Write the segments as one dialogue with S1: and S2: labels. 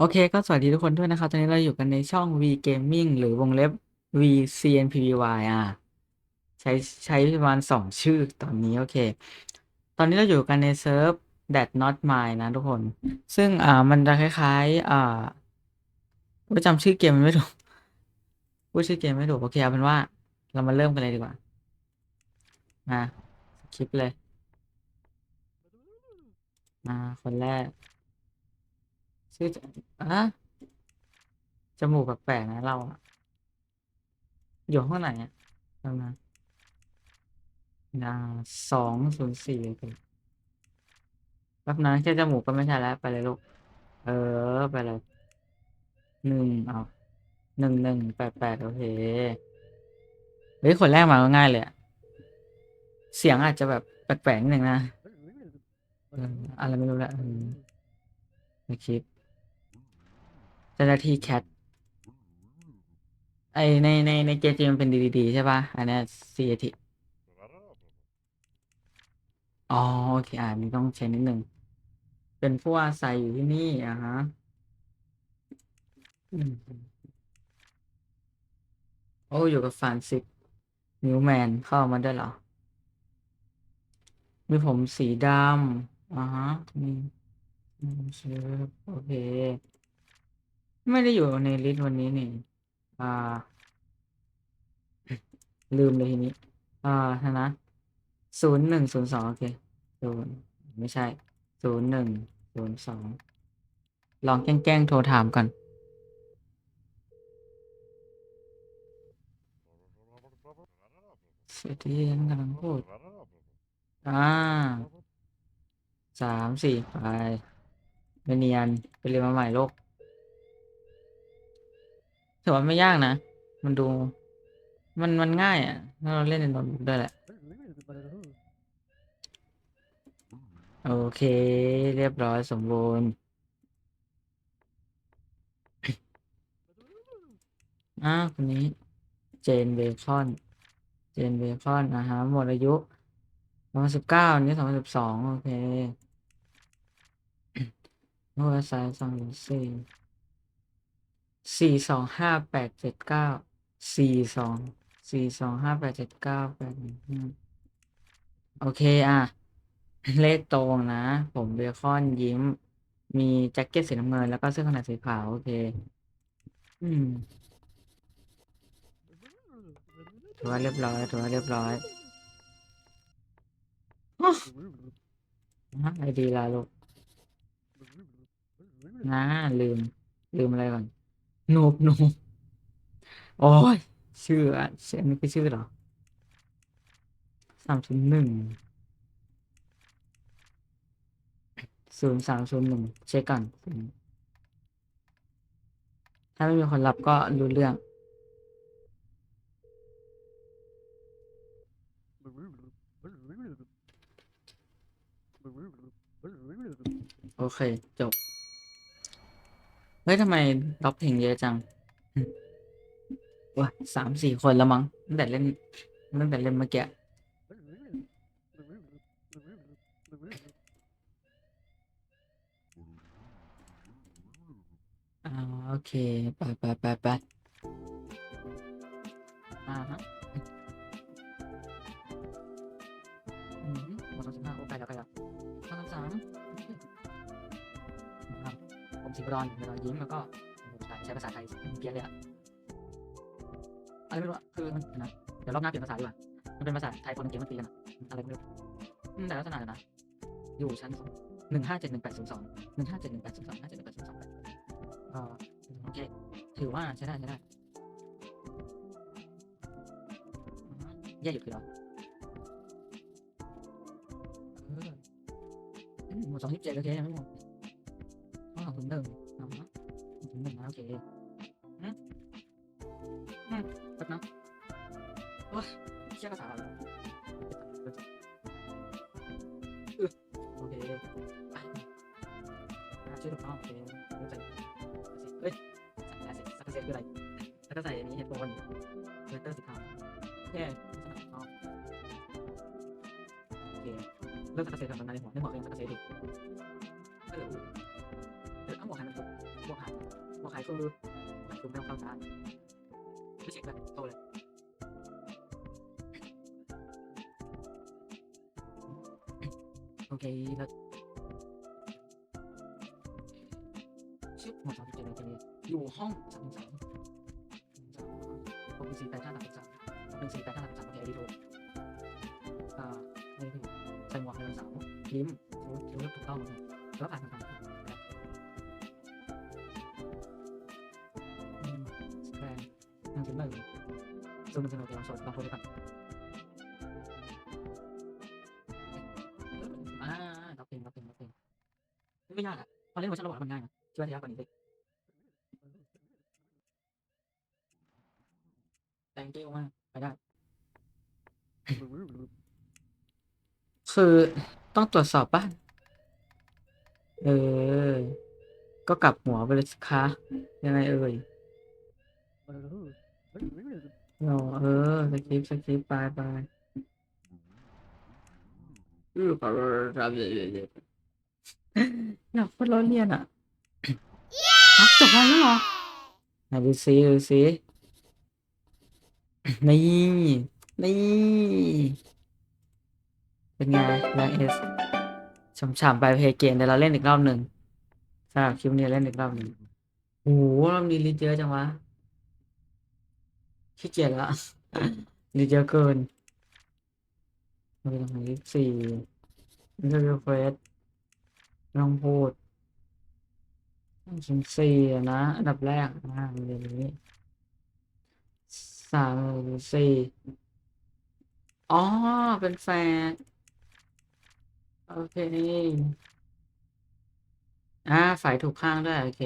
S1: โอเคก็สวัสดีทุกคนด้วยนะครับ ตอนนี้เราอยู่กันในช่อง V Gaming หรือวงเล็บ V CNPVY อะใช้ใช้ประมาณสองชื่อตอนนี้โอเค ตอนนี้เราอยู่กันในเซิร์ฟ That Not Mine นะทุกคน ซึ่งอ่ามันจะคล้ายๆ อ่าว่จำชื่อเกมมันไม่ถูกพูดชื่อเกมไม่ถูกโอเคเอาเป็นว่า เรามาเริ่มกันเลยดีกว่ามาคลิปเลยมาคนแรก ชื่อจะอะจมูกแปลกๆนะเราอะอยู่ห้องไหนอะประมาณอ่าสองศูนย์สี่โอเคแป๊บนะแค่จมูกก็ไม่ใช่แล้วไปเลยลูก เออ ไปเลยหนึ่งเอาหนึ่งหนึ่งแปดแปดโอเคเฮ้ยคนแรกมาง่ายเลยอะเสียงอาจจะแบบแปลกๆนิดนึงนะอะไรไม่รู้ละอืมในคลิป จ้าหน้าที่แคทไอในในในเกมจริงมันเป็นดีดีใช่ป่ะ อันเนี้ย CAT อ๋อโอเคอ่านี่ต้องเช็คนิดนึงเป็นผู้อาศัยอยู่ที่นี่อะฮะโอ้อยู่กับฟานซิสนิวแมนเข้ามาได้เหรอ มีผมสีดำอ่าฮะมีอืมเชิญโอเค ไม่ได้อยู่ในลิสต์วันนี้นี่ อ่า ลืมเลยทีนี้ อ่าฮะนะศูนย์หนึ่งศูนย์สองโอเคศูนย์ไม่ใช่ศูนย์หนึ่งศูนย์สองลองแกล้งๆโทรถามก่อน เสียทีฉันกำลังพูด อ่าสามสี่ไปไม่เนียนไปเรียนมาใหม่โลก ถือว่าไม่ยากนะ มันดู มันมันง่ายอะถ้าเราเล่นในโน้ตบุ๊กด้วยแหละ โอเค เรียบร้อยสมบูรณ์อ่าคนนี้ เจนเบคอน เจนเบคอนนะฮะหมดอายุสองพันสิบเก้านี้สองพันสิบสองโอเคโอ้ยสายสองสี่ สี่สองห้าแปดเจ็ดเก้าสี่สองสี่สองห้าแปดเจ็ดเก้าแปดหนึ่งห้าโอเคอะ เลขตรงนะ ผมเบคอนยิ้ม มีแจ็คเก็ตสีน้ำเงิน แล้วก็เสื้อขนาดสีขาว โอเค อืมถือว่าเรียบร้อยถือว่าเรียบร้อยนะไอดีลาลูกนะลืม ลืมอะไรก่อน โนบโนบโอ้ยชื่ออะชื่ออันนี้คือชื่อเหรอสามศูนย์หนึ่งศูนย์สามศูนย์หนึ่งเช็คก่อนถ้าไม่มีคนรับก็รู้เรื่อง โอเค จบ เฮ้ยทำไมล็อกเพลงเยอะจังว้าสามสี่คนแล้วมั้งตั้งแต่เล่นตั้งแต่เล่นเมื่อกี้โอเค ไปไปไปไปอ่าฮะ สิบรอนสิบรอนยิ้มแล้วก็ใช้ภาษาไทยเพี้ยนเลยอะอะไรไม่รู้อะคือมันนะเดี๋ยวรอบหน้าเปลี่ยนภาษาดีกว่ามันเป็นภาษาไทยคนเกมมันตีกันอะอะไรไม่รู้แต่ลักษณะนะอยู่ชั้นสองหนึ่งห้าเจ็ดหนึ่งแปดศูนย์สองหนึ่งห้าเจ็ดหนึ่งแปดศูนย์สองห้าเจ็ดหนึ่งแปดศูนย์สองโอเคถือว่าใช้ได้ใช้ได้แย่อยู่คือเราเอหมดสองยี่สิบเจ็ดโอเคยังไม่หมดห้องสองศูนย์หนึ่ง อ่าฮะสองหนึ่งนะโอเคอืมอืมแป๊บนะโอ้ยเชี่ยภาษาอะโอเคอ่าชื่อถูกต้องโอเครู้จักเฮ้ยสักเซ็ตสักเซ็ตคืออะไรแล้วก็ใส่อันนี้เฮดโฟนเลเตอร์สีขาวโอเคลักษณะอ๋อโอเคเริ่มสักเซสทำตอนนั้นในหัวในหัวเป็นสักเซสดิเออเออเอายคือขายคือไม่ต้องเข้าช้าไม่เช็คเลยโตเลยโอเคแล้วชื่อหมวดสามสิบเจ็ดเลยจะมีอยู่ห้องสามสามหกสี่แปดห้าสามสามหนึ่งสี่แปดห้าสามสามโอเคดีถูอ่าไม่ถูกใส่หมวกไดโนเสาร์ยิ้มคิ้วคิ้วถูกต้องหมดเลย หนึ่งจุดหนึ่งซูมหนึ่งจุดหนึ่งโชว์ลองโชว์ดูก่อนอ่าล็อเพลงล็อเพลงล็อเพลงไม่ยากอะพอเล่นเวอร์ชันระหว่างมันง่ายนะคิดว่าจะยากกว่านี้สิ thank you มากไปได้ คือต้องตรวจสอบป่ะเออ ก็กลับหัวไปเลยสิคะยังไงเอ่ย เราเออสคริปต์สคริปต์ไปไปอือขอรับเลยอยากพูดล้อเลียนอะรักจบแล้วเหรอไหนดูซิดูซินี่นี่เป็นไงแรงเอสฉ่ำๆไปเพย์เกมเดี๋ยวเราเล่นอีกรอบหนึ่งสำหรับคลิปนี้เล่นอีกรอบหนึ่งโอ้โหรอบนี้รีเยอะจังวะ ขี้เกียจละรีเยอะเกินเราไปตรงไหนยี่สิบสี่นี่ก็เป็นเฟสไม่ต้องพูดชิ้นสี่อะนะอันดับแรกนะเรื่องนี้สามสี่อ๋อ เป็นแฟนโอเคอ่าฝ่ายถูกข้างด้วย โอเค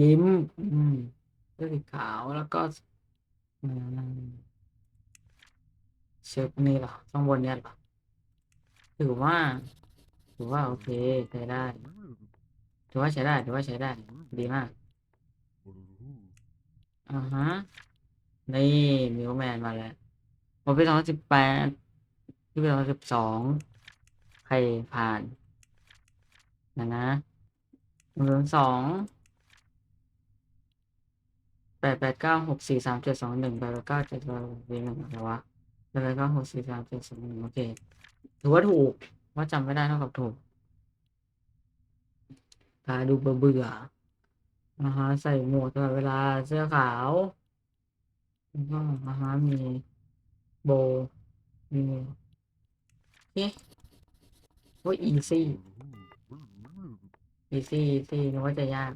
S1: ยิ้ม อืมเสื้อสีขาวแล้วก็ อืมเชือกนี่เหรอข้างบนเนี่ยเหรอถือว่าถือว่าโอเคใช้ได้ถือว่าใช้ได้ถือว่าใช้ได้ ดีมากอ่าฮะนี่มิวแมนมาแล้วผมไปสองสิบแปดที่ไปสองสิบสองใครผ่านนะนะหนึ่งสอง แปดแปดเก้าหกสี่สามเจ็ดสองหนึ่งแปดแปดเก้าเจ็ดแปดเรียงอะไรวะแปดแปดเก้าหกสี่สามเจ็ดสองหนึ่งโอเคถือว่าถูกว่าจำไม่ได้เท่ากับถูกตาดูเบื่อเบื่อๆนะฮะใส่หมวกตลอดเวลาเสื้อขาวแล้วก็นะฮะมีโบมีเอ๊ะว่าอีซี่อีซี่อีซี่นึกว่าจะยาก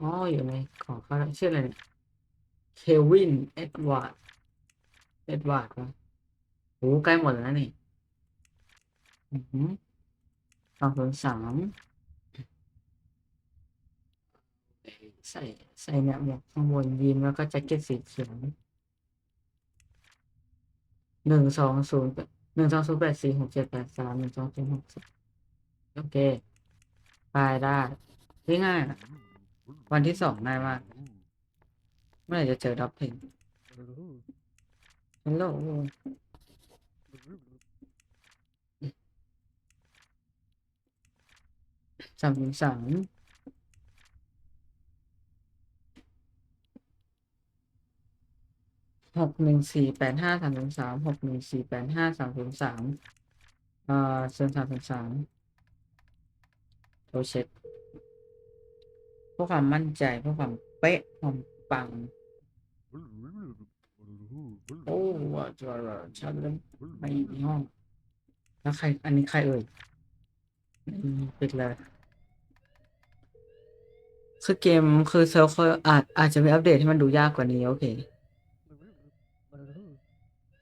S1: อ๋ออยู่ในของเขาชื่ออะไรเนี่ยเควินเอ็ดวาร์ดเอ็ดวาร์ดวะโหใกล้หมดแล้วนี่อือหือสองศูนย์สามใส่ใส่เนี่ยหมวกข้างบนยีนแล้วก็แจ็คเก็ตสีเขียวหนึ่งสองศูนย์หนึ่งสองศูนย์แปดสี่หกเจ็ดแปดสามหนึ่งสองศูนย์หกสิบโอเคไปได้ง่ายอะ วันที่สองง่ายมากเมื่อไหร่จะเจอดับเพนฮัลโหลสามสามหกหนึ่งสี่แปดห้าสามสามหกหนึ่งสี่แปดห้าสามสามเอ่อเซนสามสามโทรเช็ค พื่อความมั่นใจเพื่อความเป๊ะความปังโอ้ว่าจะชัดแล้วไม่มีห้อง แล้วใคร อันนี้ใครเอ่ยอืมปิดเลยคือเกมคือเซิร์ฟเวอร์อาจอาจจะมีอัปเดตให้มันดูยากกว่านี้โอเค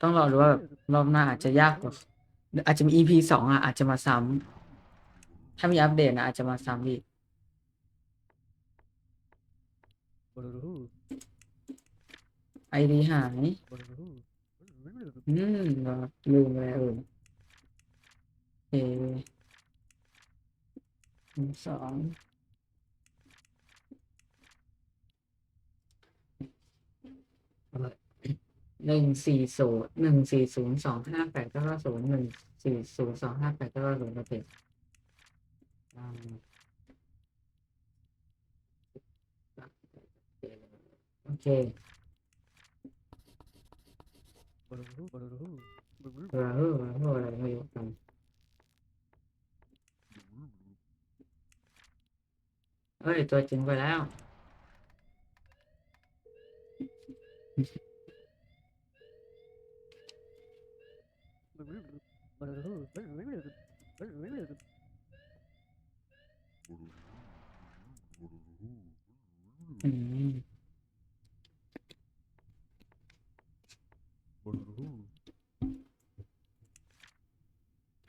S1: ต้องรอดูว่าแบบรอบหน้าอาจจะยากกว่าออาจจะมี EP สองอะอาจจะมาซ้ำถ้ามีอัปเดตนะอาจจะมาซ้ำอีก ไอดีหายอืมลืมไปแล้วเออโอเคหนึ่งสองหนึ่งสี่ศูนย์หนึ่งสี่ศูนย์สองห้าแปดเก้าศูนย์หนึ่งสี่ศูนย์สองห้าแปดเก้าศูนย์โอเคอ่า เคเออเออเอออะไรไม่รู้กันเฮ้ยตัวจริงไปแล้ว อืม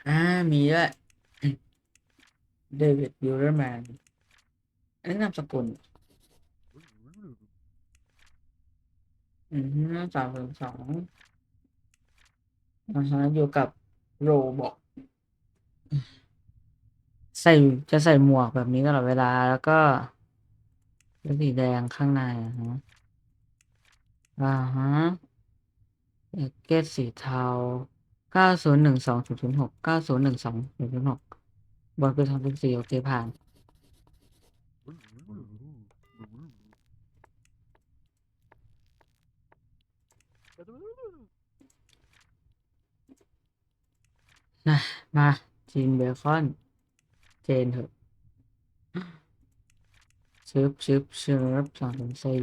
S1: อ่า มีด้วยเดวิดยูเรแมนอันนี้นามสกุล อืมสามถึงสองนะฮะอยู่กับโรบอกใส่จะใส่หมวกแบบนี้ตลอดเวลาแล้วก็สีแดงข้างในอะฮะอ่าฮะเอกเกตสีเทา เก้าศูนย์หนึ่งสองศูนย์ศูนย์หกเก้าศูนย์หนึ่งสองศูนย์ศูนย์หกบอลเป็นทองเป็นสี่โอเคผ่าน นะมาจีนเบคอน เจนเถอะชึบชึบชึบสองถึงสี่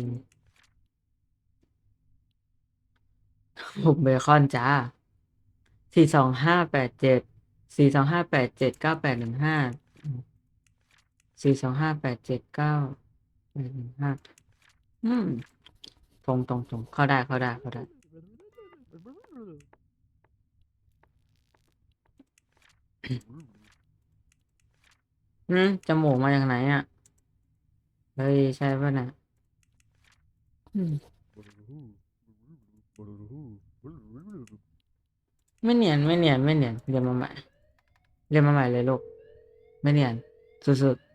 S1: หกเบคอนจ้า สี่สองห้าแปดเจ็ดสี่สองห้าแปดเจ็ดเก้าแปดหนึ่งห้าสี่สองห้าแปดเจ็ดเก้าแปดหนึ่งห้าอืมตรงตรงตรงเข้าได้เข้าได้เข้าได้อืมจมูกมาจากไหนอะ เฮ้ย ใช่ป่ะนะอืม ไม่เนียนไม่เนียนไม่เนียนเรียนมาใหม่เรียนมาใหม่เลยลูกไม่เนียนสุดๆ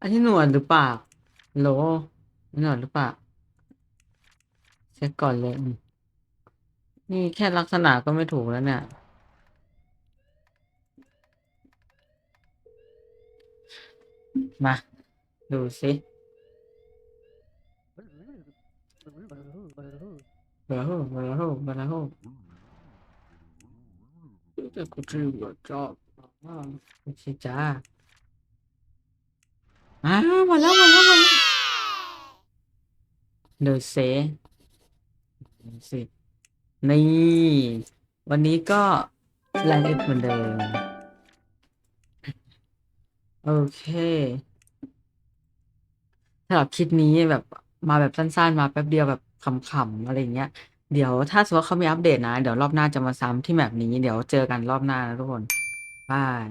S1: อันนี้หนวดหรือเปล่าโหลหนวดหรือเปล่าเช็คก่อนเลย นี่แค่ลักษณะก็ไม่ถูกแล้วเนี่ย มา ดูสิบาโฮบาโฮบาโฮแต่กูชื่อว่าจอบอ่าโอเคจ้าอ้าวมาแล้วมาแล้วมาแล้วเดี๋ยวเซดูสิ นี่ วันนี้ก็แรงเอ็ดเหมือนเดิม โอเคสำหรับคลิปนี้แบบมาแบบสั้นๆ มาแป๊บเดียวแบบขำๆอะไรอย่างเงี้ย เดี๋ยวถ้าสมมติว่าเขามีอัปเดตนะ เดี๋ยวรอบหน้าจะมาซ้ำที่แบบนี้ เดี๋ยวเจอกันรอบหน้านะทุกคนบาย